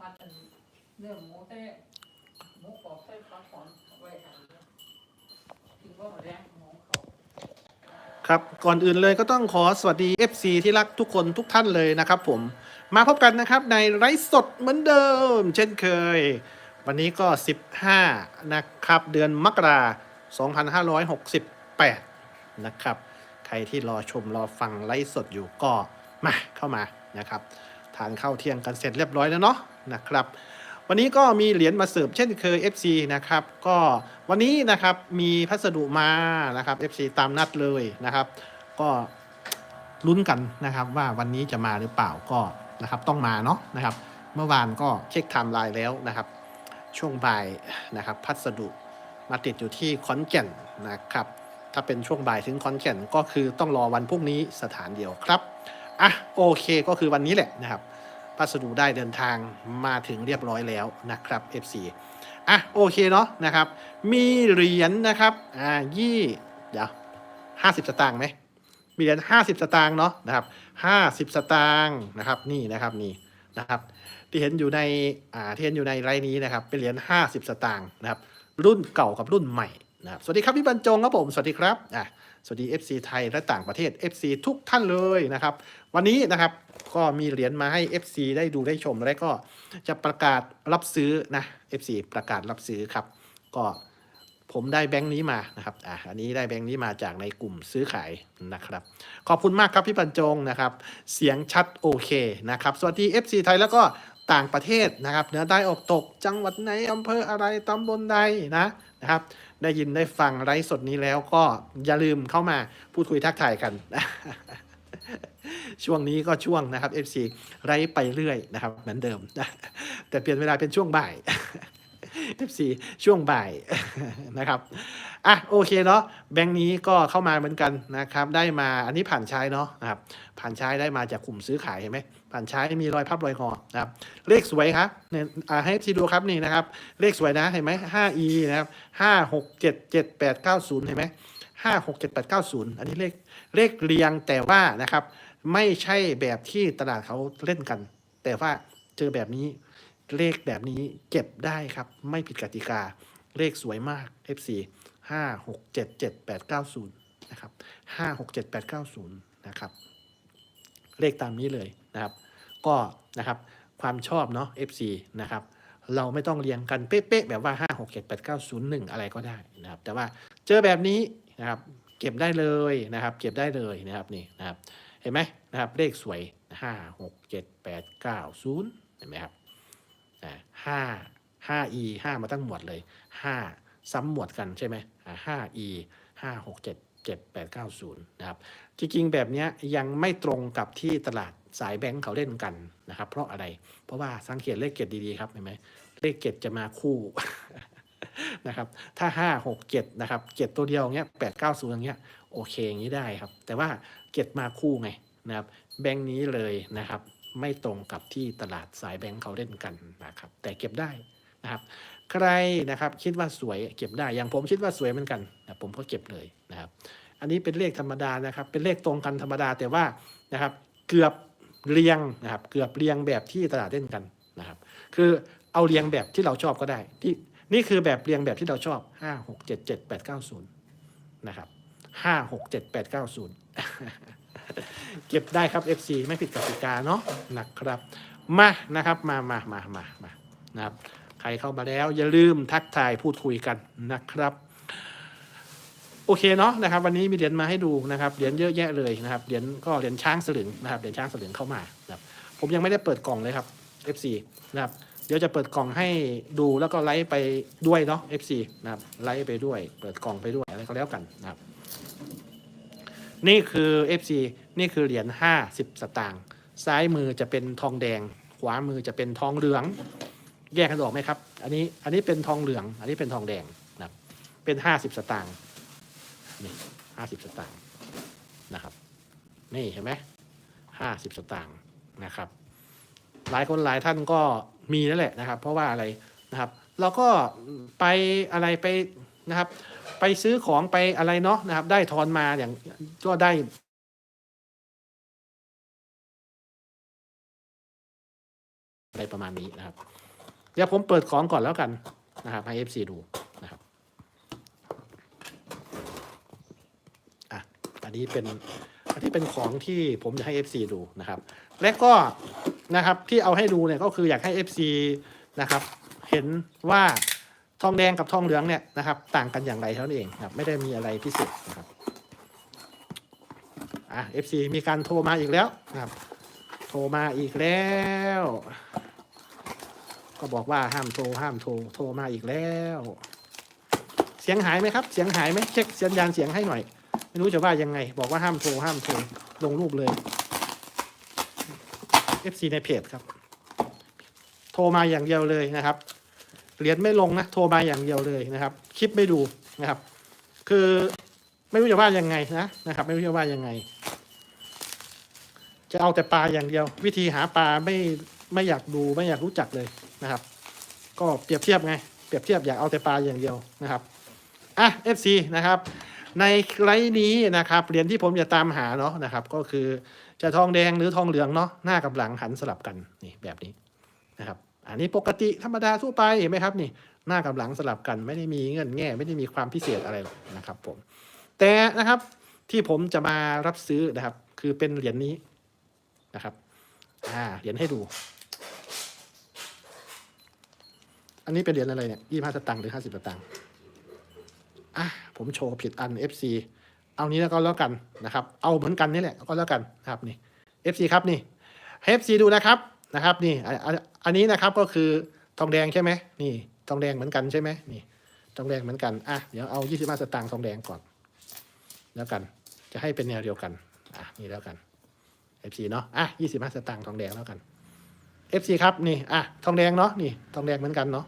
พันเนื้อหมูแต่หมูกรอบใส่ปลาขอนไว้อันถึงว่าแรงหมูเขาครับก่อนอื่นเลยก็ต้องขอสวัสดี FC ที่รักทุกคนทุกท่านเลยนะครับผมมาพบกันนะครับในไลฟ์สดเหมือนเดิม เช่นเคย วันนี้ก็ 15 นะครับ เดือนมกรา2568 นะครับ ใครที่รอชมรอฟังไลฟ์สดอยู่ก็มาเข้ามานะครับ ทานข้าวเที่ยงกันเสร็จเรียบร้อยแล้วเนาะ นะครับ วันนี้ก็มีเหรียญมาเสิร์ฟเช่นเคย FC นะครับก็วันนี้นะครับมีพัสดุมานะครับ FC ตามนัดเลยนะครับ ก็ลุ้นกันนะครับว่าวันนี้จะมาหรือเปล่าก็นะครับต้องมาเนาะนะครับ เมื่อวานก็เช็คไทม์ไลน์แล้วนะครับ ช่วงบ่ายนะครับ พัสดุมาติดอยู่ที่ขอนแก่นนะครับ ถ้าเป็นช่วงบ่ายถึงขอนแก่นก็คือต้องรอวันพรุ่งนี้สถานเดียวครับ อะโอเคก็คือวันนี้แหละนะครับ พัสดุได้เดินทางมาถึงเรียบร้อยแล้วนะครับ FC อะโอเคเนาะนะครับ มีเหรียญนะครับอ่ายี่เดี๋ยวห้าสิบสตางค์ไหมมีเหรียญห้าสิบสตางค์เนาะนะครับห้าสิบสตางค์นะครับนี่นะครับนี่นะครับที่เห็นอยู่ในอ่าที่เห็นอยู่ในไรนี้นะครับ เป็นเหรียญห้าสิบสตางค์นะครับ รุ่นเก่ากับรุ่นใหม่นะครับสวัสดีครับพี่บรรจงครับผมสวัสดีครับอะ สวัสดี FC ไทยและต่างประเทศ FC ทุกท่านเลยนะครับ วันนี้นะครับก็มีเหรียญมาให้ FC ได้ดูได้ชมและก็จะประกาศรับซื้อนะ FC ประกาศรับซื้อครับ ก็ผมได้แบงค์นี้มานะครับ อะ อันนี้ได้แบงค์นี้มาจากในกลุ่มซื้อขายนะครับ ขอบคุณมากครับพี่บรรจงนะครับ เสียงชัดโอเคนะครับ สวัสดี FC ไทยแล้วก็ต่างประเทศนะครับ เหนือใต้ออกตก จังหวัดไหนอำเภออะไรตำบลใดนะ นะครับ ได้ยินได้ฟังไลฟ์สดนี้แล้วก็อย่าลืมเข้ามาพูดคุยทักทายกันช่วงนี้ก็ช่วงนะครับ FC ไลไปเรื่อยนะครับ เหมือนเดิม แต่เปลี่ยนเวลาเป็นช่วงบ่าย FC ช่วงบ่ายนะครับอะโอเคเนาะแบงค์นี้ก็เข้ามาเหมือนกันนะครับ ได้มาอันนี้ผ่านใช้เนาะนะครับ ผ่านใช้ได้มาจากกลุ่มซื้อขายเห็นไหม ผ่านใช้มีรอยพับรอยคอนะครับเลขสวยครับเนี่ยอ่าให้ทีดูครับนี่นะครับ เลขสวยนะเห็นไหม 5e นะครับ 5 6 7 7 8 9 0เห็นไหม5 6 7 8 9 0 อันนี้เลขเลขเรียงแต่ว่านะครับ ไม่ใช่แบบที่ตลาดเขาเล่นกัน แต่ว่าเจอแบบนี้เลขแบบนี้เก็บได้ครับ ไม่ผิดกติกา เลขสวยมาก F4 5 6 7 7 8 9 0 นะครับ 5 6 7 8 9 0 นะครับ เลขตามนี้เลยนะครับ ก็นะครับความชอบเนาะ FC นะครับเราไม่ต้องเรียงกันเป๊ะๆแบบว่า 5 6 7 8 9 0 1 อะไรก็ได้นะครับ แต่ว่าเจอแบบนี้นะครับ เก็บได้เลยนะครับ เก็บได้เลยนะครับนี่นะครับ เห็นไหมนะครับ เลขสวย 5 6 7 8 9 0 เห็นไหมครับอ่าห้าห้า e ห้ามาตั้งหมวดเลยห้าซ้ำหมวดกันใช่ไหมอ่าห้า e ห้าหกเจ็ด เจ็ดแปดเก้าศูนย์นะครับ จริงๆ แบบนี้ยังไม่ตรงกับที่ตลาดสายแบงก์เขาเล่นกันนะครับ เพราะอะไร เพราะว่าสังเกตเลขเกตดีๆครับเห็นไหมเลขเกตจะมาคู่นะครับ ถ้าห้าหกเจ็ดนะครับเจ็ดตัวเดียวเงี้ยแปดเก้าศูนย์อย่างเงี้ยโอเคอย่างนี้ได้ครับ แต่ว่าเกตมาคู่ไงนะครับ แบงก์นี้เลยนะครับ ไม่ตรงกับที่ตลาดสายแบงก์เขาเล่นกันนะครับ แต่เก็บได้นะครับ ใครนะครับคิดว่าสวยเก็บได้ อย่างผมคิดว่าสวยเหมือนกัน ผมก็เก็บเลย นะครับ อันนี้เป็นเลขธรรมดานะครับ เป็นเลขตรงกันธรรมดาแต่ว่านะครับ เกือบเรียงนะครับ เกือบเรียงแบบที่ตลาดเล่นกันนะครับ คือเอาเรียงแบบที่เราชอบก็ได้ ที่นี่คือแบบเรียงแบบที่เราชอบห้าหกเจ็ดเจ็ดแปดเก้าศูนย์นะครับห้าหกเจ็ดแปดเก้าศูนย์เก็บได้ครับ FC ไม่ผิดกติกาเนาะนะครับ มานะครับมามามามามานะครับ ใครเข้ามาแล้วอย่าลืมทักทายพูดคุยกันนะครับ โอเคเนาะนะครับวันนี้มีเหรียญมาให้ดูนะครับเหรียญเยอะแยะเลยนะครับเหรียญก็เหรียญช้างสลึงนะครับเหรียญช้างสลึงเข้ามานะครับผมยังไม่ได้เปิดกล่องเลยครับ FC นะครับเดี๋ยวจะเปิดกล่องให้ดูแล้วก็ไลฟ์ไปด้วยเนาะ FC นะครับไลฟ์ไปด้วย เปิดกล่องไปด้วยอะไรก็แล้วกันนะครับ นี่คือ FC นี่คือเหรียญ50 สตางค์ซ้ายมือจะเป็นทองแดง ขวามือจะเป็นทองเหลือง แยกกันออกไหมครับ อันนี้อันนี้เป็นทองเหลือง อันนี้เป็นทองแดงนะครับเป็น 50 สตางค์ นี่50สตางค์นะครับ นี่เห็นไหม50สตางค์นะครับ หลายคนหลายท่านก็มีนั่นแหละนะครับ เพราะว่าอะไรนะครับ เราก็ไปอะไรไปนะครับ ไปซื้อของไปอะไรเนาะนะครับ ได้ทอนมาอย่างก็ได้อะไรประมาณนี้นะครับ เดี๋ยวผมเปิดของก่อนแล้วกันนะครับให้ FC ดูนะครับ อะ อันนี้เป็นอันนี้เป็นของที่ผมจะให้ FC ดูนะครับ และก็นะครับที่เอาให้ดูเนี่ยก็คืออยากให้ FC นะครับเห็นว่าทองแดงกับทองเหลืองเนี่ยนะครับ ต่างกันอย่างไรเท่านั้นเองครับไม่ได้มีอะไรพิเศษนะครับอะ FC มีการโทรมาอีกแล้วนะครับ โทรมาอีกแล้ว ก็บอกว่าห้ามโทรห้ามโทรโทรมาอีกแล้ว เสียงหายไหมครับ เสียงหายไหมเช็คสัญญาณเสียงให้หน่อย ไม่รู้จะว่ายังไง บอกว่าห้ามโทรห้ามโทรลงรูปเลย FC ในเพจครับ โทรมาอย่างเดียวเลยนะครับเหรียญไม่ลงนะโทรมาอย่างเดียวเลยนะครับ คลิปไม่ดูนะครับ คือไม่รู้จะว่ายังไงนะนะครับ ไม่รู้จะว่ายังไง จะเอาแต่ปลาอย่างเดียว วิธีหาปลาไม่ไม่อยากดูไม่อยากรู้จักเลยนะครับ ก็เปรียบเทียบไงเปรียบเทียบอยากเอาแต่ปลาอย่างเดียวนะครับอะ FC นะครับ ในไลน์นี้นะครับเหรียญที่ผมจะตามหาเนาะนะครับ ก็คือจะทองแดงหรือทองเหลืองเนาะหน้ากับหลังหันสลับกันนี่แบบนี้นะครับ อันนี้ปกติธรรมดาทั่วไปเห็นไหมครับนี่ หน้ากับหลังสลับกันไม่ได้มีเงื่อนแง่ ไม่ได้มีความพิเศษอะไรหรอกนะครับ ผม แต่นะครับที่ผมจะมารับซื้อนะครับ คือเป็นเหรียญนี้นะครับอ่าเหรียญให้ดู อันนี้เป็นเหรียญอะไรเนี่ยยี่ห้าสตางค์หรือห้าสิบสตางค์อะ ผมโชว์ผิดอัน FC เอานี้แล้วก็แล้วกันนะครับ เอาเหมือนกันนี่แหละก็แล้วกันนะครับนี่ FC ครับนี่ FC ดูนะครับนะครับนี่อันนอันนี้นะครับก็คือทองแดงใช่ไหมนี่ทองแดงเหมือนกันใช่ไหมนี่ทองแดงเหมือนกันอะเดี๋ยวเอา25สตางค์ทองแดงก่อน แล้วกัน จะให้เป็นแนวเดียวกันอะนี่แล้วกัน FC เนาะอะ25สตางค์ทองแดงแล้วกัน FC ครับนี่อะทองแดงเนาะนี่ทองแดงเหมือนกันเนาะ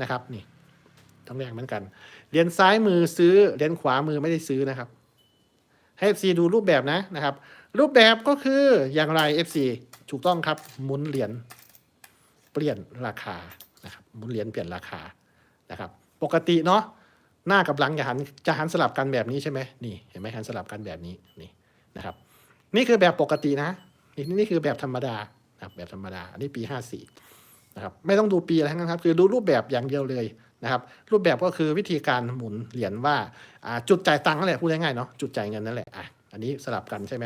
นะครับนี่ทองแดงเหมือนกัน เหรียญซ้ายมือซื้อเหรียญขวามือไม่ได้ซื้อนะครับ ให้ FC ดูรูปแบบนะนะครับ รูปแบบก็คืออย่างไร FC ถูกต้องครับหมุนเหรียญเปลี่ยนราคานะครับหมุนเหรียญเปลี่ยนราคานะครับ ปกติเนาะหน้ากับหลังจะหันจะหันสลับกันแบบนี้ใช่ไหมนี่เห็นไหมหันสลับกันแบบนี้นี่นะครับ นี่คือแบบปกตินะนี่นี่คือแบบธรรมดานะครับแบบธรรมดา อันนี้ปี 54นะครับไม่ต้องดูปีอะไรทั้งนั้นครับ คือดูรูปแบบอย่างเดียวเลย นะครับรูปแบบก็คือวิธีการหมุนเหรียญว่าจุดจ่ายตังค์นั่นแหละพูดง่ายๆเนาะจุดจ่ายเงินนั่นแหละอะอันนี้สลับกันใช่ไหม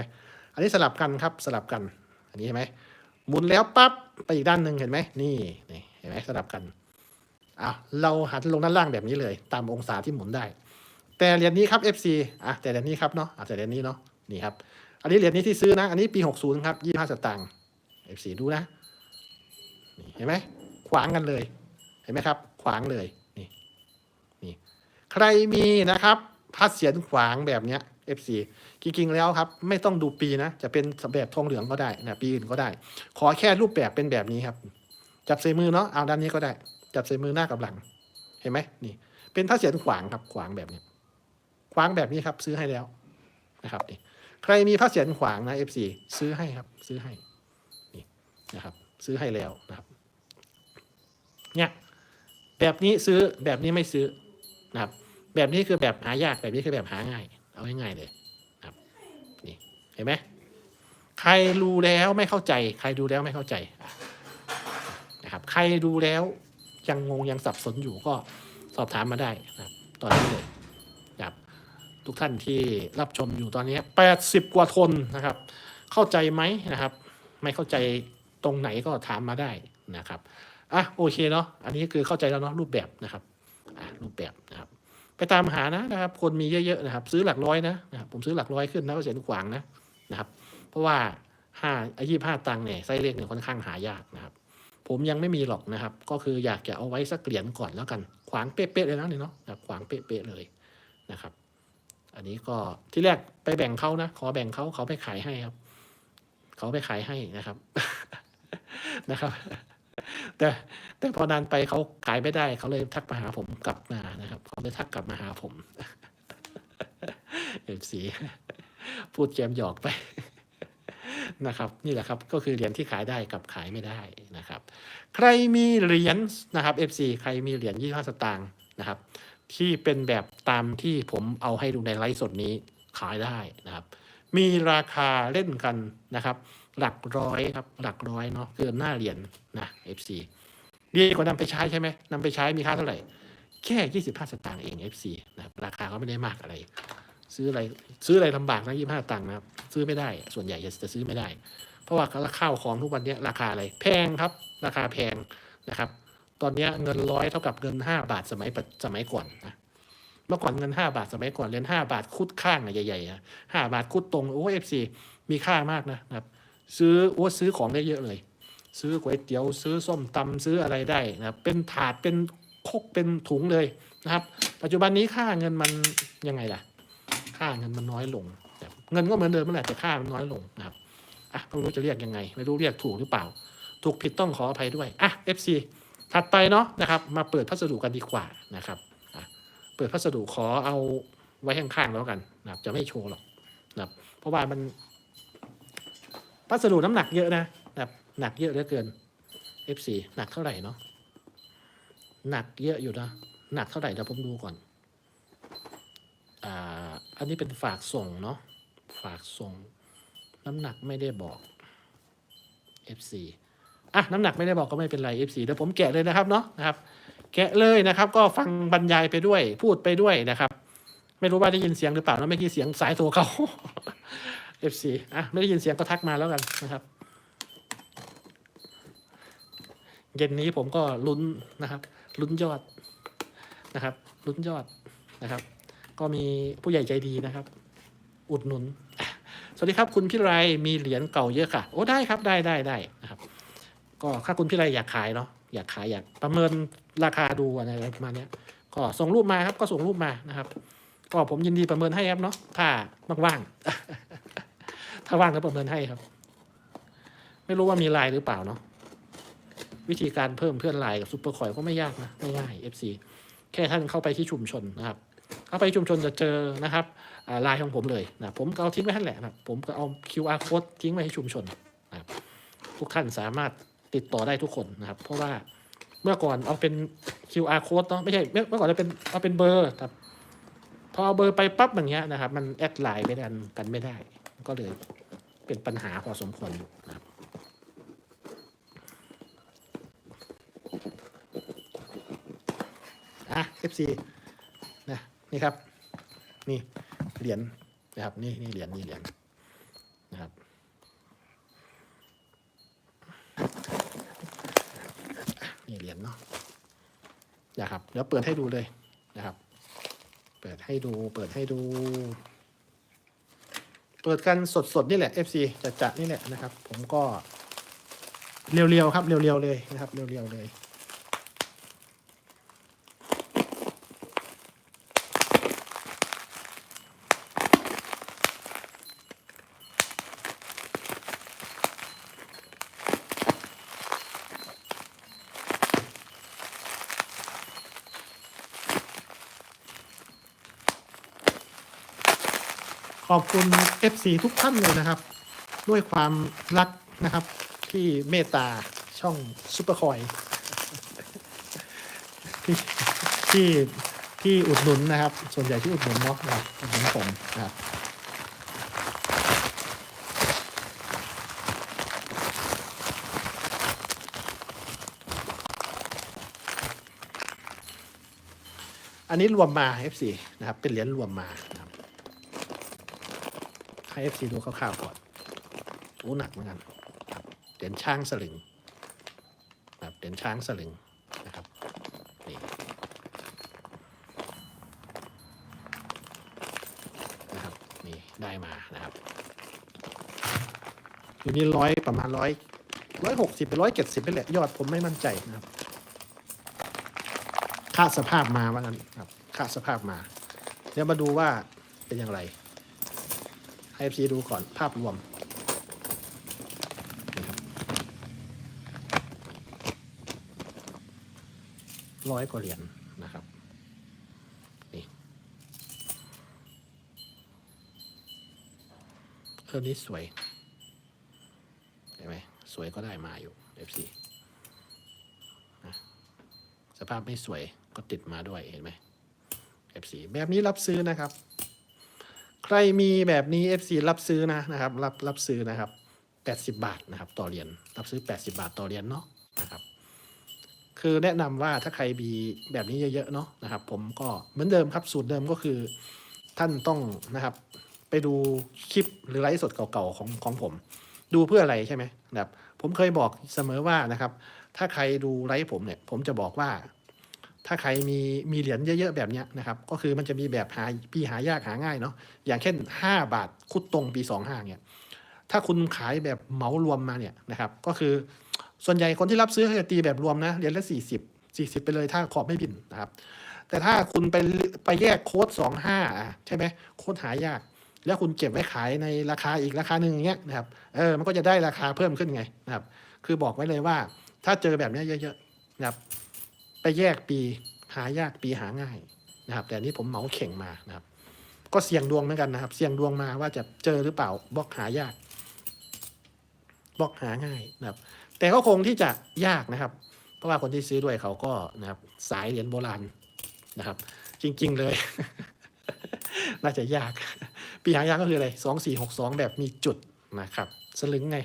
อันนี้สลับกันครับสลับกัน อันนี้เห็นไหมหมุนแล้วปั๊บไปอีกด้านหนึ่งเห็นไหมนี่นี่เห็นไหมสลับกันอะเราหันลงด้านล่างแบบนี้เลย ตามองศาที่หมุนได้ แต่เหรียญนี้ครับ FC อะแต่เหรียญนี้ครับเนาะอะแต่เหรียญนี้เนาะนี่ครับอันนี้เหรียญนี้ที่ซื้อนะ อันนี้ปี 60 ครับ 25 สตางค์ F4 ดูนะ เห็นไหม ขวางกันเลย เห็นไหมครับ ขวางเลย รมีนะครับพัดเสียนขวางแบบเนี้ย F4 จริงๆแล้วครับ ไม่ต้องดูปีนะ จะเป็นแบบทองเหลืองก็ได้นะปีอื่นก็ได้ ขอแค่รูปแบบเป็นแบบนี้ครับ จับใส่มือเนาะเอาด้านนี้ก็ได้ จับใส่มือหน้ากับหลัง เห็นไหมนี่ เป็นพัดเสียนขวางครับขวางแบบนี้ ขวางแบบนี้ครับ ซื้อให้แล้วนะครับนี่ใครมีผ้าเสียนขวางนะ F4 ซื้อให้ครับ ซื้อให้นี่นะครับ ซื้อให้แล้วนะครับ เนี่ยแบบนี้ซื้อแบบนี้ไม่ซื้อนะครับ แบบนี้คือแบบหายากแบบนี้คือแบบหาง่าย เอาง่ายๆเลยนะครับนี่เห็นไหมใครรู้แล้วไม่เข้าใจ ใครดูแล้วไม่เข้าใจนะครับ ใครดูแล้วยังงงยังสับสนอยู่ก็สอบถามมาได้นะครับ ตอนนี้เลยครับทุกท่านที่รับชมอยู่ตอนนี้ 80 กว่าคนนะครับ เข้าใจไหมนะครับ ไม่เข้าใจตรงไหนก็ถามมาได้นะครับอะโอเคเนาะอันนี้คือเข้าใจแล้วเนาะรูปแบบนะครับอะรูปแบบนะครับ ไปตามหานะนะครับ คนมีเยอะๆนะครับ ซื้อหลักร้อยนะนะครับผมซื้อหลักร้อยขึ้นนะก็เสียนขวางนะนะครับ เพราะว่าห้าอายี่ห้าตังค์เนี่ยไส้เลขเนี่ยค่อนข้างหายากนะครับ ผมยังไม่มีหรอกนะครับ ก็คืออยากจะเอาไว้สักเหรียญก่อนแล้วกัน ขวางเป๊ะๆเลยนะเนี่ยเนาะขวางเป๊ะๆเลยนะครับ อันนี้ก็ที่แรกไปแบ่งเขานะขอแบ่งเขาเขาไม่ขายให้ครับ เขาไม่ขายให้นะครับนะครับ แต่แต่พอนานไปเขาขายไม่ได้เขาเลยทักมาหาผมกลับมานะครับเขาเลยทักกลับมาหาผมเอฟซีพูดแจมหยอกไปนะครับ นี่แหละครับก็คือเหรียญที่ขายได้กับขายไม่ได้นะครับ ใครมีเหรียญนะครับ FC ใครมีเหรียญยี่ห้าสตางค์นะครับ ที่เป็นแบบตามที่ผมเอาให้ดูในไลฟ์สดนี้ขายได้นะครับ มีราคาเล่นกันนะครับ หลักร้อยครับหลักร้อยเนาะเกินหน้าเหรียญนะ FC ดีกว่านำไปใช้ใช่ไหมนำไปใช้มีค่าเท่าไหร่ แค่ 25 สตางค์เอง FC นะครับราคาก็ไม่ได้มากอะไร ซื้ออะไรซื้ออะไรลำบากนะ25สตางค์นะครับซื้อไม่ได้ส่วนใหญ่จะซื้อไม่ได้ เพราะว่าข้าวของทุกวันนี้ราคาอะไร แพงครับ ราคาแพงนะครับตอนนี้เงินร้อยเท่ากับเงิน 5 บาทสมัยปัจสมัยก่อนนะเมื่อก่อนเงิน 5 บาทสมัยก่อนเหรียญ5บาทคุดข้างใหญ่ๆอะห้าบาทคุดตรงโอ้เอฟซีมีค่ามากนะนะครับ ซื้อโอ้ซื้อของได้เยอะเลย ซื้อก๋วยเตี๋ยวซื้อส้มตำซื้ออะไรได้นะเป็นถาดเป็นคกเป็นถุงเลยนะครับ ปัจจุบันนี้ค่าเงินมันยังไงล่ะ ค่าเงินมันน้อยลงเงินก็เหมือนเดิมนั่นแหละแต่ค่ามันน้อยลงนะครับอะไม่รู้จะเรียกยังไง ไม่รู้เรียกถูกหรือเปล่า ถูกผิดต้องขออภัยด้วยอะ FC ถัดไปเนาะนะครับ มาเปิดพัสดุกันดีกว่านะครับเปิดพัสดุขอเอาไว้ข้างๆแล้วกันนะครับ จะไม่โชว์หรอกนะครับ เพราะว่ามัน พัสดุน้ำหนักเยอะนะนะครับหนักเยอะเหลือเกิน F4 หนักเท่าไหร่เนาะหนักเยอะอยู่นะหนักเท่าไหร่เดี๋ยวผมดูก่อนอ่าอันนี้เป็นฝากส่งเนาะฝากส่ง น้ำหนักไม่ได้บอก F4 อะน้ำหนักไม่ได้บอกก็ไม่เป็นไร F4 เดี๋ยวผมแกะเลยนะครับเนาะนะครับ แกะเลยนะครับ ก็ฟังบรรยายไปด้วยพูดไปด้วยนะครับ ไม่รู้ว่าได้ยินเสียงหรือเปล่านะเมื่อกี้เสียงสายโทรเขา FC อะไม่ได้ยินเสียงก็ทักมาแล้วกันนะครับ เย็นนี้ผมก็ลุ้นนะครับ ลุ้นยอดนะครับ ลุ้นยอดนะครับ ก็มีผู้ใหญ่ใจดีนะครับ อุดหนุน สวัสดีครับคุณพิไรมีเหรียญเก่าเยอะค่ะ โอ้ได้ครับได้ได้ได้นะครับ ก็ถ้าคุณพิไรอยากขายเนาะอยากขายอยากประเมินราคาดูอะไรประมาณนี้ก็ส่งรูปมาครับก็ส่งรูปมานะครับ ก็ผมยินดีประเมินให้ครับเนาะถ้าว่างๆ ถ้าว่างก็ประเมินให้ครับ ไม่รู้ว่ามีไลน์หรือเปล่าเนาะวิธีการเพิ่มเพื่อนไลน์กับซูเปอร์คอยก็ไม่ยากนะไม่ง่าย FC แค่ท่านเข้าไปที่ชุมชนนะครับ เข้าไปชุมชนจะเจอนะครับไลน์ของผมเลยนะผมก็เอาทิ้งไว้ท่านแหละนะผมก็เอา QR code ทิ้งไว้ให้ชุมชนนะครับทุกท่านสามารถติดต่อได้ทุกคนนะครับ เพราะว่าเมื่อก่อนเอาเป็น QR code เนาะไม่ใช่เมื่อก่อนจะเป็นเอาเป็นเบอร์ครับพอเอาเบอร์ไปปั๊บอย่างเงี้ยนะครับ มันแอดไลน์ไปกันกันไม่ได้ ก็เลยเป็นปัญหาพอสมควรอยู่นะครับอะ FC นะนี่ครับ นี่เหรียญนะครับ นี่นี่เหรียญนี่เหรียญนะครับนี่เหรียญเนาะนะครับเดี๋ยวเปิดให้ดูเลยนะครับ เปิดให้ดูเปิดให้ดู เปิดกันสดๆนี่แหละ FC จะจะนี่แหละนะครับ ผมก็ เรียวๆครับ เรียวๆเลยนะครับ เรียวๆเลย ขอบคุณ FC ทุกท่านเลยนะครับ ด้วยความรักนะครับ ที่เมตตาช่องซุปเปอร์คอยที่ที่ที่อุดหนุนนะครับ ส่วนใหญ่ที่อุดหนุนเนาะนะครับอุดหนุนผมนะครับอันนี้รวมมา FC นะครับ เป็นเหรียญรวมมา นะครับให้ FC ดูคร่าวๆก่อนโอ้หนักเหมือนกันครับเหรียญช้างสลึงครับเหรียญช้างสลึงนะครับนี่นะครับนี่ได้มานะครับอยู่นี่ร้อยประมาณร้อยร้อยหกสิบไปร้อยเจ็ดสิบไปแหละยอดผมไม่มั่นใจนะครับค่าสภาพมาว่างั้นครับค่าสภาพมา เดี๋ยวมาดูว่าเป็นอย่างไร ให้ FC ดูก่อนภาพรวมร้อยกว่าเหรียญนะครับ นี่เออนี้สวยเห็นไหมสวยก็ได้มาอยู่ FC นะสภาพไม่สวยก็ติดมาด้วยเห็นไหม FC แบบนี้รับซื้อนะครับ ใครมีแบบนี้ FC รับซื้อนะนะครับ รับรับซื้อนะครับ 80 บาทนะครับ ต่อเหรียญรับซื้อ 80 บาทต่อเหรียญเนาะนะครับ คือแนะนำว่าถ้าใครมีแบบนี้เยอะๆเนาะนะครับ ผมก็เหมือนเดิมครับสูตรเดิมก็คือท่านต้องนะครับ ไปดูคลิปหรือไลฟ์สดเก่าๆของของผม ดูเพื่ออะไรใช่ไหมนะครับ ผมเคยบอกเสมอว่านะครับ ถ้าใครดูไลฟ์ผมเนี่ย ผมจะบอกว่า ถ้าใครมีมีเหรียญเยอะๆแบบเนี้ยนะครับ ก็คือมันจะมีแบบหาปีหายากหาง่ายเนาะอย่างเช่น 5 บาทคุดตรงปี 25เนี่ยถ้าคุณขายแบบเหมารวมมาเนี่ยนะครับ ก็คือส่วนใหญ่คนที่รับซื้อเขาจะตีแบบรวมนะเหรียญละ 40 40 ไปเลยถ้าขอบไม่บินนะครับ แต่ถ้าคุณไปไปแยกโค้ด 25อะใช่ไหมโค้ดหายาก แล้วคุณเก็บไว้ขายในราคาอีกราคาหนึ่งอย่างเงี้ยนะครับเออมันก็จะได้ราคาเพิ่มขึ้นไงนะครับ คือบอกไว้เลยว่า ถ้าเจอแบบเนี้ยเยอะๆนะครับ ไปแยกปีหายากปีหาง่ายนะครับ แต่นนี้ผมเหมาเข่งมานะครับ ก็เสี่ยงดวงเหมือนกันนะครับ เสี่ยงดวงมาว่าจะเจอหรือเปล่าบล็อกหายากบล็อกหาง่ายนะครับ แต่ก็คงที่จะยากนะครับ เพราะว่าคนที่ซื้อด้วยเขาก็นะครับสายเหรียญโบราณนะครับ จริง ๆเลย น่าจะยาก ปีหายากก็คืออะไรสองสี่หกสองแบบมีจุดนะครับ สลึงไง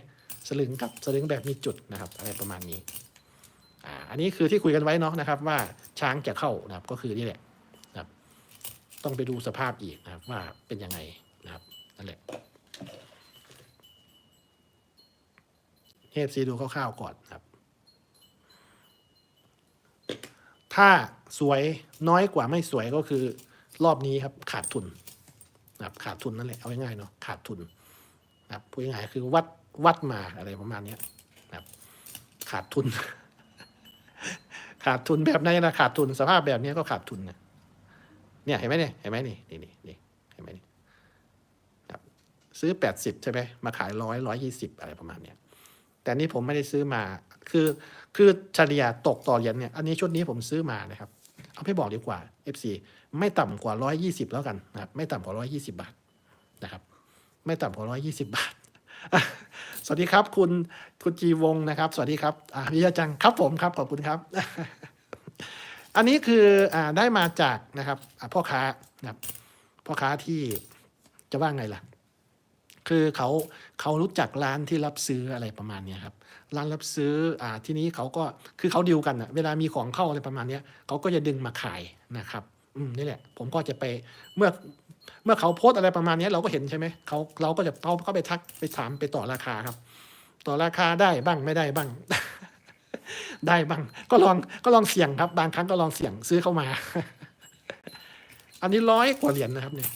สลึงกับสลึงแบบมีจุดนะครับ อะไรประมาณนี้ อ่าอันนี้คือที่คุยกันไว้เนาะนะครับ ว่าช้างจะเข้านะครับก็คือนี่แหละนะครับ ต้องไปดูสภาพอีกนะครับ ว่าเป็นยังไงนะครับนั่นแหละเอฟซีดูคร่าวๆก่อนนะครับ ถ้าสวยน้อยกว่าไม่สวยก็คือรอบนี้ครับขาดทุนนะครับขาดทุนนั่นแหละเอาง่ายๆเนาะขาดทุนนะครับพูดง่ายๆคือวัดวัดมาอะไรประมาณเนี้ยนะครับ ขาดทุน ขาดทุนแบบไหนนะขาดทุนสภาพแบบนี้ก็ขาดทุนนะเนี่ยเห็นไหมเนี่ยเห็นไหมนี่นี่นี่นี่เห็นไหมนี่ครับซื้อแปดสิบใช่ไหมมาขายร้อยร้อยยี่สิบอะไรประมาณเนี้ยแต่นี้ผมไม่ได้ซื้อมา คือคือเฉลี่ยตกต่อเหรียญเนี่ยอันนี้ชุดนี้ผมซื้อมานะครับ เอาไปบอกดีกว่า FC ไม่ต่ำกว่าร้อยยี่สิบแล้วกันนะครับ ไม่ต่ำกว่าร้อยยี่สิบาทนะครับ ไม่ต่ำกว่าร้อยยี่สิบาท สวัสดีครับ คุณคุณจีวงนะครับ สวัสดีครับอ่าวิยาจังครับผมครับขอบคุณครับ อันนี้คืออ่าได้มาจากนะครับพ่อค้านะครับพ่อค้าที่จะว่าไงล่ะ คือเขาเขารู้จักร้านที่รับซื้ออะไรประมาณนี้ครับร้านรับซื้ออ่าทีนี้เขาก็คือเขาดีลกันอะเวลามีของเข้าอะไรประมาณนี้เขาก็จะดึงมาขายนะครับ อืมนี่แหละ ผมก็จะไปเมื่อ เมื่อเขาโพสอะไรประมาณนี้เราก็เห็นใช่ไหมเขาเราก็จะเขาเขาไปทักไปถามไปต่อราคาครับ ต่อราคาได้บ้างไม่ได้บ้าง ได้บ้าง ก็ลองก็ลองเสี่ยงครับ บางครั้งก็ลองเสี่ยงซื้อเข้ามา อันนี้ร้อยกว่าเหรียญนะครับเนี่ย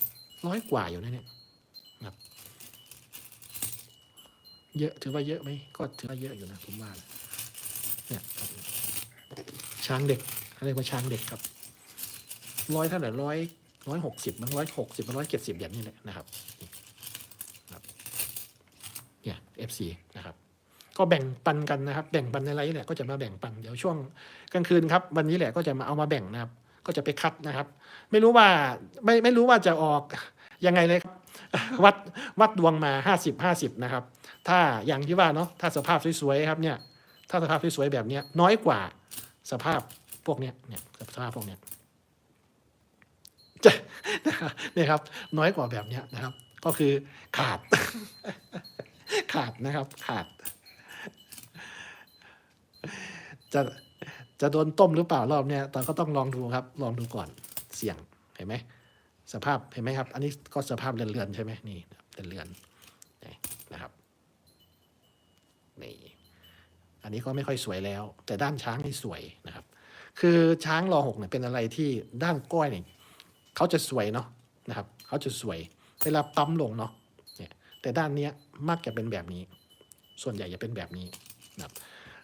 ร้อยกว่าอยู่นะเนี่ยครับ เยอะถือว่าเยอะไหมก็ถือว่าเยอะอยู่นะผมว่าเนี่ยครับช้างเด็กเขาเรียกว่าช้างเด็กครับร้อยเท่าไหร่ร้อย ร้อยหกสิบมันร้อยหกสิบมันร้อยเจ็ดสิบอย่างนี้แหละนะครับครับเนี่ย FC นะครับ ก็แบ่งปันกันนะครับ แบ่งปันในไลฟ์แหละก็จะมาแบ่งปันเดี๋ยวช่วงกลางคืนครับ วันนี้แหละก็จะมาเอามาแบ่งนะครับ ก็จะไปคัดนะครับ ไม่รู้ว่าไม่ไม่รู้ว่าจะออกยังไงเลยครับวัดวัดดวงมาห้าสิบห้าสิบนะครับ ถ้าอย่างที่ว่าเนาะถ้าสภาพสวยๆครับเนี่ย ถ้าสภาพสวยๆแบบเนี้ยน้อยกว่าสภาพพวกเนี้ยเนี่ยสภาพพวกเนี้ย จะเนี่ครับ น้อยกว่าแบบเนี้ยนะครับ ก็คือขาด ขาดนะครับขาด จะจะโดนต้มหรือเปล่ารอบเนี้ยตอนก็ต้องลองดูครับ ลองดูก่อนเสี่ยงเห็นไหมสภาพเห็นไหมครับ อันนี้ก็สภาพเรือนๆใช่ไหมนี่เรือนๆนี่นะครับนี่อันนี้ก็ไม่ค่อยสวยแล้ว แต่ด้านช้างนี่สวยนะครับ คือช้างรอหกเนี่ยเป็นอะไรที่ด้านก้อยเนี่ย เขาจะสวยเนาะนะครับเขาจะสวยเวลาปั๊มลงเนาะเนี่ยแต่ด้านเนี้ยมักจะเป็นแบบนี้ ส่วนใหญ่จะเป็นแบบนี้นะครับ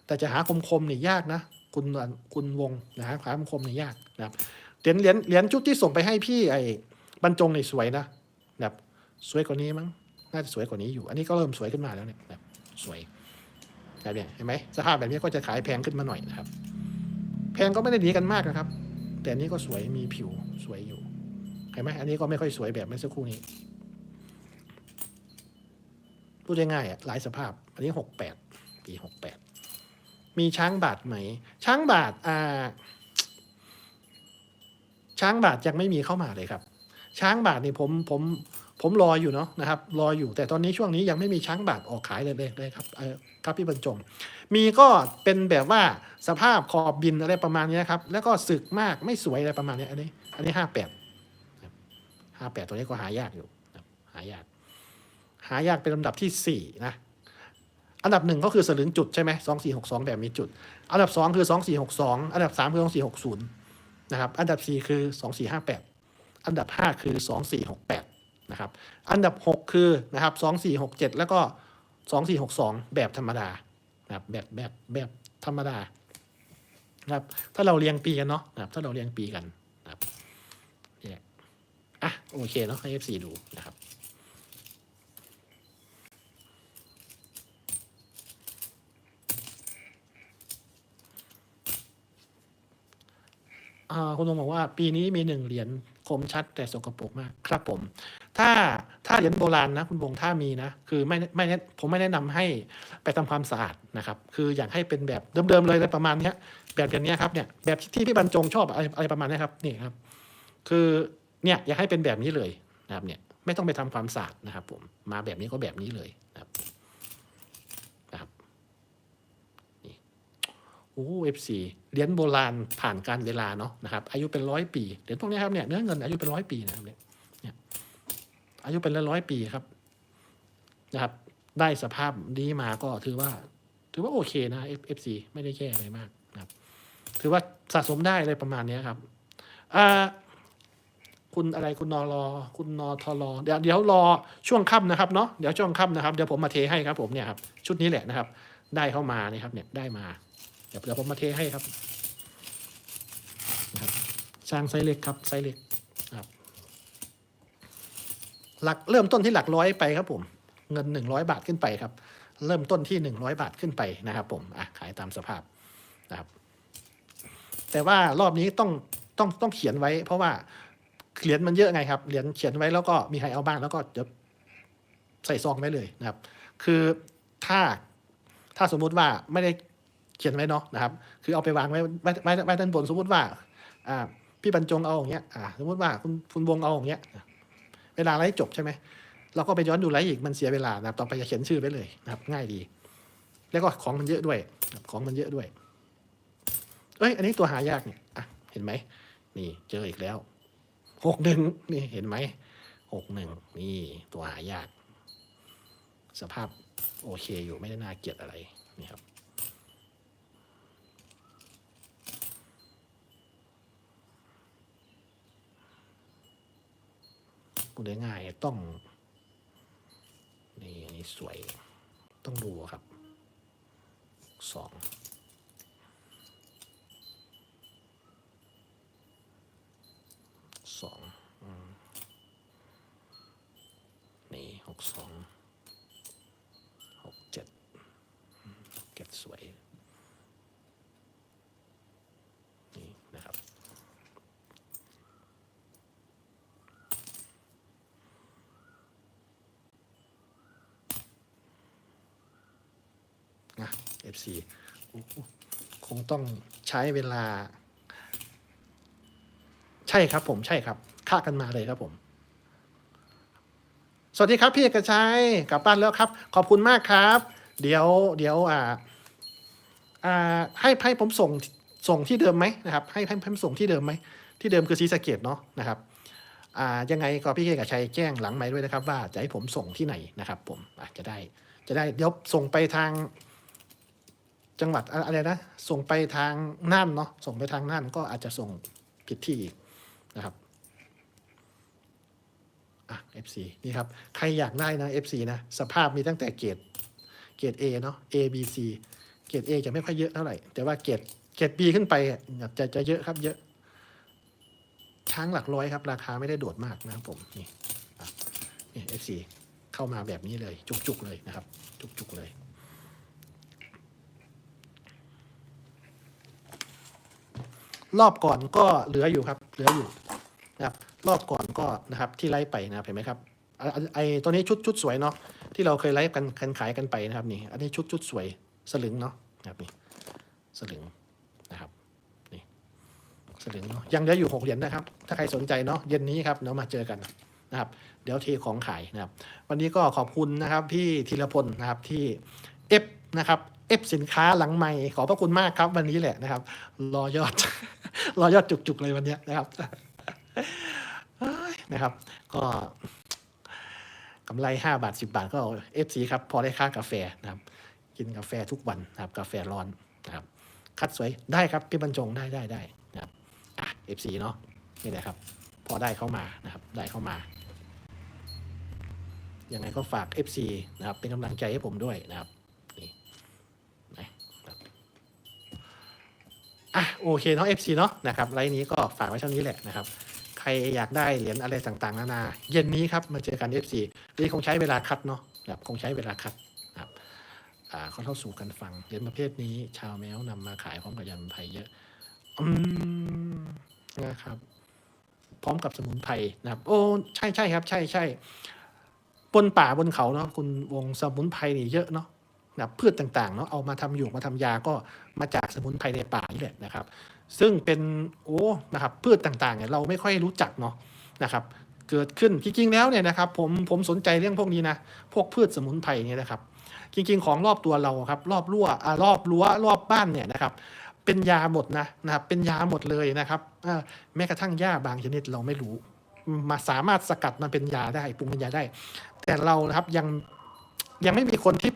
แต่จะหาคมคมๆเนี่ยยากนะ คุณคุณวงนะฮะหาคมคมเนี่ยยากนะครับเหรียญเหรียญเหรียญชุดที่ส่งไปให้พี่ไอ้บรรจงเนี่ยสวยนะแบบสวยกว่านี้มั้งน่าจะสวยกว่านี้อยู่ อันนี้ก็เริ่มสวยขึ้นมาแล้วเนี่ยแบบสวยแบบเนี้ยเห็นไหมสภาพแบบนี้ก็จะขายแพงขึ้นมาหน่อยนะครับ แพงก็ไม่ได้หนีกันมากนะครับ แต่อันนี้ก็สวยมีผิวสวยอยู่ เห็นไหมอันนี้ก็ไม่ค่อยสวยแบบเมื่อสักครู่นี้ พูดง่ายๆอะหลายสภาพ อันนี้หกแปดปีหกแปดมีช้างบาทไหม ช้างบาทอ่า ช้างบาทยังไม่มีเข้ามาเลยครับ ช้างบาทนี่ผมผมผมรออยู่เนาะนะครับ รออยู่แต่ตอนนี้ช่วงนี้ยังไม่มีช้างบาทออกขายเลยเลยเลยครับเออครับพี่บรรจง มีก็เป็นแบบว่าสภาพขอบบินอะไรประมาณนี้ครับ แล้วก็สึกมากไม่สวยอะไรประมาณนี้อันนี้ อันนี้ห้าแปด ห้าแปดตัวนี้ก็หายากอยู่หายาก หายากเป็นลำดับที่สี่นะอันดับหนึ่งก็คือสลึงจุดใช่ไหมสองสี่หกสองแบบมีจุด อันดับสองคือสองสี่หกสองอันดับสามคือสองสี่หกศูนย์นะครับ อันดับสี่คือสองสี่ห้าแปดอันดับห้าคือสองสี่หกแปดนะครับ อันดับหกคือนะครับสองสี่หกเจ็ดแล้วก็สองสี่หกสองแบบธรรมดานะครับแบบแบบแบบธรรมดานะครับ ถ้าเราเรียงปีกันเนาะนะครับถ้าเราเรียงปีกันนะครับ อะโอเคเนาะให้ FC ดูนะครับคุณลุงบอกว่าปีนี้มีหนึ่งเหรียญคมชัดแต่สกปรกมากครับผม ถ้าถ้าเหรียญโบราณนะ คุณวงถ้ามีนะ คือไม่ไม่ผมไม่แนะนำให้ไปทำความสะอาดนะครับ คืออยากให้เป็นแบบเดิมๆเลยอะไรประมาณเนี้ย แบบอย่างนี้ครับเนี่ยแบบที่พี่บรรจงชอบอะไรอะไรประมาณนี้ครับนี่ครับ คือ เนี่ยอยากให้เป็นแบบนี้เลยนะครับเนี่ยไม่ต้องไปทำความสะอาดนะครับผมมาแบบนี้ก็แบบนี้เลยนะครับนะครับนี่โอ้เอฟซีเหรียญโบราณผ่านการเวลาเนาะนะครับอายุเป็นร้อยปีเหรียญพวกนี้ครับเนี่ยเนื้อเงินอายุเป็นร้อยปีนะครับเนี่ยเนี่ยอายุเป็นร้อยปีครับนะครับ ได้สภาพนี้มาก็ถือว่า ถือว่าโอเคนะเอฟซีไม่ได้แย่อะไรมากนะครับ ถือว่าสะสมได้อะไรประมาณนี้ครับอ่า คุณอะไรคุณนอรอคุณนอทอรอเดี๋ยวเดี๋ยวรอช่วงค่ำนะครับเนาะเดี๋ยวช่วงค่ำนะครับเดี๋ยวผมมาเทให้ครับผมเนี่ยครับชุดนี้แหละนะครับ ได้เข้ามานี่ครับเนี่ยได้มาเดี๋ยวเดี๋ยวผมมาเทให้ครับนะครับสร้างไซส์เล็กครับไซส์เล็กครับ หลักเริ่มต้นที่หลักร้อยไปครับผมเงินหนึ่งร้อยบาทขึ้นไปครับ เริ่มต้นที่หนึ่งร้อยบาทขึ้นไปนะครับ ผมอะขายตามสภาพนะครับ แต่ว่ารอบนี้ต้องต้องต้องเขียนไว้ เพราะว่า เหรียญมันเยอะไงครับเหรียญเขียนไว้แล้วก็มีใครเอาบ้างแล้วก็เดี๋ยวใส่ซองไว้เลยนะครับ คือถ้าถ้าสมมุติว่าไม่ได้เขียนไว้เนาะนะครับ คือเอาไปวางไว้ไว้ไว้ไว้ด้านบนสมมุติว่าอ่าพี่บรรจงเอาอย่างเงี้ยอ่าสมมติว่าคุณคุณวงเอาอย่างเงี้ยเวลาไลฟ์จบใช่ไหมเราก็ไปย้อนดูไลฟ์อีกมันเสียเวลานะครับต่อไปจะเขียนชื่อไว้เลยนะครับ ง่ายดี แล้วก็ของมันเยอะด้วย ของมันเยอะด้วย เอ้ย อันนี้ตัวหายากเนี่ยอะเห็นไหมนี่เจออีกแล้ว หกหนึ่งนี่เห็นไหมหกหนึ่งนี่ตัวหายาก สภาพโอเคอยู่ไม่ได้น่าเกลียดอะไรนี่ครับพูดง่ายๆต้อง นี่นนี้สวย ต้องดูครับสองอืมนี่หก สองหกเจ็ดเก็บสวย นี่นะครับนะ FC โอ้โหคงต้องใช้เวลา ใช่ครับผมใช่ครับ ค่ากันมาเลยครับผม สวัสดีครับพี่เอกชัยกลับบ้านแล้วครับ ขอบคุณมากครับ เดี๋ยวเดี๋ยวอ่าอ่าให้ให้ผมส่งส่งที่เดิมไหมนะครับให้ให้ผมส่งที่เดิมไหมที่เดิมคือซีสเกตเนาะนะครับอ่ายังไงก็พี่เอกชัยแจ้งหลังไม้ด้วยนะครับ ว่าจะให้ผมส่งที่ไหนนะครับ ผมอาจจะได้จะได้เดี๋ยวส่งไปทาง จังหวัดอะอะไรนะ ส่งไปทางน่านเนาะส่งไปทางน่านก็อาจจะส่งผิดที่อีกนะครับ อะ FC นี่ครับ ใครอยากได้นะ FC นะ สภาพมีตั้งแต่เกรดเกรด A เนาะ A B C เกรด A จะไม่ค่อยเยอะเท่าไหร่ แต่ว่าเกรดเกรด B ขึ้นไปอะจะจะเยอะครับเยอะ ช้างหลักร้อยครับ ราคาไม่ได้โดดมากนะครับผมนี่นี่ FC เข้ามาแบบนี้เลย จุกๆเลยนะครับ จุกๆเลยรอบก่อนก็เหลืออยู่ครับ เหลืออยู่นะครับ รอบก่อนก็นะครับที่ไลฟ์ไปนะครับเห็นไหมครับอะอะไอตัวนี้ชุดชุดสวยเนาะที่เราเคยไลฟ์กันกันขายกันไปนะครับนี่อันนี้ชุดชุดสวยสลึงเนาะนะครับนี่สลึงนะครับนี่สลึงเนาะยังเหลืออยู่หกเหรียญนะครับ ถ้าใครสนใจเนาะเย็นนี้ครับเดี๋ยวมาเจอกันนะครับ เดี๋ยวเทของขายนะครับ วันนี้ก็ขอบคุณนะครับพี่ธีรพลนะครับที่เอฟนะครับเอฟสินค้าหลังใหม่ขอบพระคุณมากครับวันนี้แหละนะครับ รอยอดรอยอดจุกๆเลยวันนี้นะครับ นะครับ ก็กำไร 5 บาท 10 บาทก็เอฟซีครับ พอได้ค่ากาแฟนะครับ กินกาแฟทุกวันนะครับ กาแฟร้อนนะครับ คัดสวยได้ครับพี่บรรจงได้ได้ได้นะครับอะเอฟซีเนาะนี่แหละครับ พอได้เข้ามานะครับ ได้เข้ามายังไงก็ฝาก FC นะครับ เป็นกำลังใจให้ผมด้วยนะครับนี่นะครับอะโอเคเนาะ FC เนาะนะครับไลน์นี้ก็ฝากไว้เท่านี้แหละนะครับ ครอยากได้เหรียญอะไรต่างๆนานา เย็นนี้ครับมาเจอกัน FC นี่คงใช้เวลาคัดเนาะนะครับคงใช้เวลาคัดนะครับอ่าเขาเข้าสู่กันฟังเหรียญประเภทนี้ ชาวแมวนำมาขายพร้อมกับยาสมุนไพรเยอะอืมนะครับ พร้อมกับสมุนไพรนะครับ โอ้ใช่ใช่ครับ ใช่ใช่บนป่าบนเขาเนาะคุณวงสมุนไพรนี่เยอะเนาะนะพืชต่างๆเนาะเอามาทำอยู่มาทำยาก็มาจากสมุนไพรในป่านี่แหละนะครับ ซึ่งเป็นโอ้นะครับพืชต่างๆเนี่ยเราไม่ค่อยรู้จักเนาะนะครับเกิดขึ้นจริงๆแล้วเนี่ยนะครับผมผมสนใจเรื่องพวกนี้นะพวกพืชสมุนไพรเนี่ยนะครับ จริงๆ ของรอบตัวเราครับรอบรั้วอ่ารอบรั้วรอบบ้านเนี่ยนะครับเป็นยาหมดนะนะครับเป็นยาหมดเลยนะครับแม้กระทั่งหญ้าบางชนิดเราไม่รู้ มาสามารถสกัดมาเป็นยาได้ปรุงเป็นยาได้ แต่เรานะครับยังยังไม่มีคนที่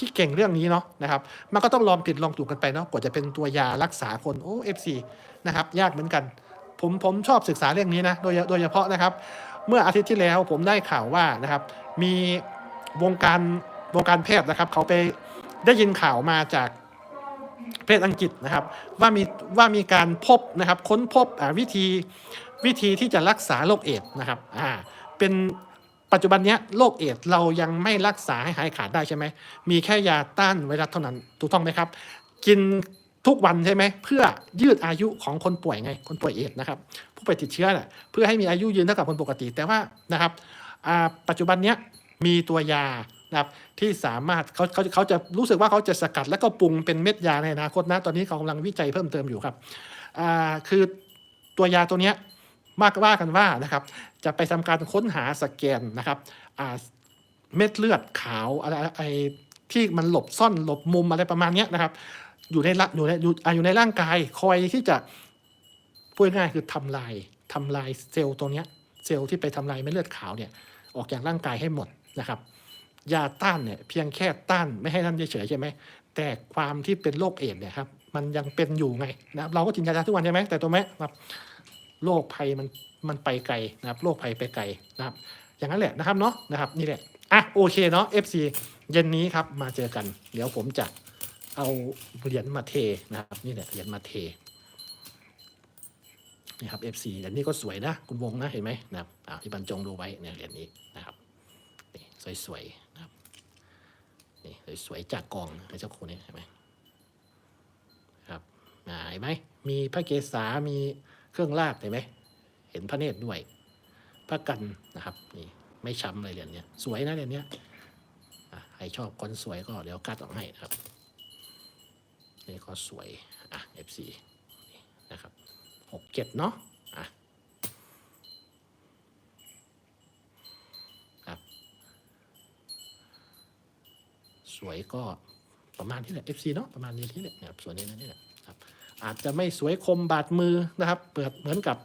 ที่เก่งเรื่องนี้เนาะนะครับมันก็ต้องลองผิดลองถูกกันไปเนาะกว่าจะเป็นตัวยารักษาคนโอ้เอฟซีนะครับยากเหมือนกัน ผมผมชอบศึกษาเรื่องนี้นะโดยโดยเฉพาะนะครับ เมื่ออาทิตย์ที่แล้วผมได้ข่าวว่านะครับมีวงการวงการแพทย์นะครับ เขาไปได้ยินข่าวมาจากประเทศอังกฤษนะครับ ว่ามีว่ามีการพบนะครับค้นพบวิธีวิธีที่จะรักษาโรคเอดนะครับอ่าเป็น ปัจจุบันนี้โรคเอดเรายังไม่รักษาให้หายขาดได้ใช่ไหม มีแค่ยาต้านไวรัสเท่านั้นถูกต้องไหมครับ กินทุกวันใช่ไหมเพื่อยืดอายุของคนป่วยไง คนป่วยเอดนะครับ ผู้ป่วยติดเชื้อน่ะเพื่อให้มีอายุยืนเท่ากับคนปกติ แต่ว่านะครับปัจจุบันนี้มีตัวยานะครับที่สามารถเขาเขาเขาจะรู้สึกว่าเขาจะสกัดแล้วก็ปรุงเป็นเม็ดยาในอนาคตนะตอนนี้เขากำลังวิจัยเพิ่มเติมอยู่ครับคือตัวยาตัวนี้ มากว่ากันว่านะครับจะไปทำการค้นหาสแกนนะครับเม็ดเลือดขาวอะไรไอที่มันหลบซ่อนหลบมุมอะไรประมาณนี้นะครับอยู่ในละอยู่ในอยู่อ่าอยู่ในร่างกายคอยที่จะพูดง่ายคือทำลายทำลายเซลล์ตัวเนี้เซลล์ที่ไปทำลายเม็ดเลือดขาวเนี่ยออกจากร่างกายให้หมดนะครับยาต้านเนี่ยเพียงแค่ต้านไม่ให้นั่นเฉยใช่ไหมแต่ความที่เป็นโรคเอดส์เนี่ยครับมันยังเป็นอยู่ไงนะครับเราก็กินยาทุกวันใช่ไหมแต่ตัวแม่ครับ โรคภัยมันมันไปไกลนะครับโรคภัยไปไกลนะครับ อย่างนั้นแหละนะครับเนาะนะครับนี่แหละอะโอเคเนาะ FC เย็นนี้ครับมาเจอกัน เดี๋ยวผมจะเอาเหรียญมาเทนะครับ นี่แหละเหรียญมาเทนี่ครับ FC เหรียญนี้ก็สวยนะคุณวงนะเห็นไหมนะครับอ่าพี่บรรจงดูไว้เนี่ยเหรียญนี้นะครับนี่สวยๆนะครับนี่สวยๆจากกองไอ้เจ้าคุณนี่เห็นไหมครับอ่าเห็นไหมมีพระเกศามี เครื่องรากเห็นไหม เห็นพระเนตรด้วยพระกันนะครับนี่ไม่ช้ำเลยเหรียญเนี้ยสวยนะเหรียญเนี้ยใครชอบคนสวยก็เดี๋ยวกัดออกให้นะครับนี่ก็สวยอะ FC นี่นะครับหกเจ็ดเนาะอะครับสวยก็ประมาณที่แหละ FC เนาะประมาณนี้ที่แหละนะครับส่วนนี้นะนี่แหละ อาจจะไม่สวยคมบาดมือนะครับเปิดเหมือนกับ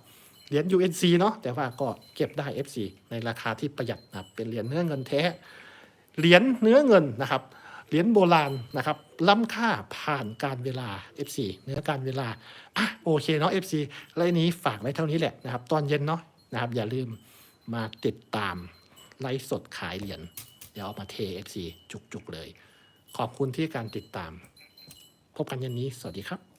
เหรียญ UNC เนาะแต่ว่าก็เก็บได้ FC ในราคาที่ประหยัดนะเป็นเหรียญเนื้อเงินแท้ เหรียญเนื้อเงินนะครับ เหรียญโบราณนะครับล้ำค่าผ่านการเวลา FC เนื้อการเวลาอะโอเคเนาะ FC ไลน์นี้ฝากไว้เท่านี้แหละนะครับ ตอนเย็นเนาะนะครับ อย่าลืมมาติดตามไลฟ์สดขายเหรียญเดี๋ยวเอามาเท FC จุกๆเลย ขอบคุณที่การติดตาม พบกันเย็นนี้ สวัสดีครับ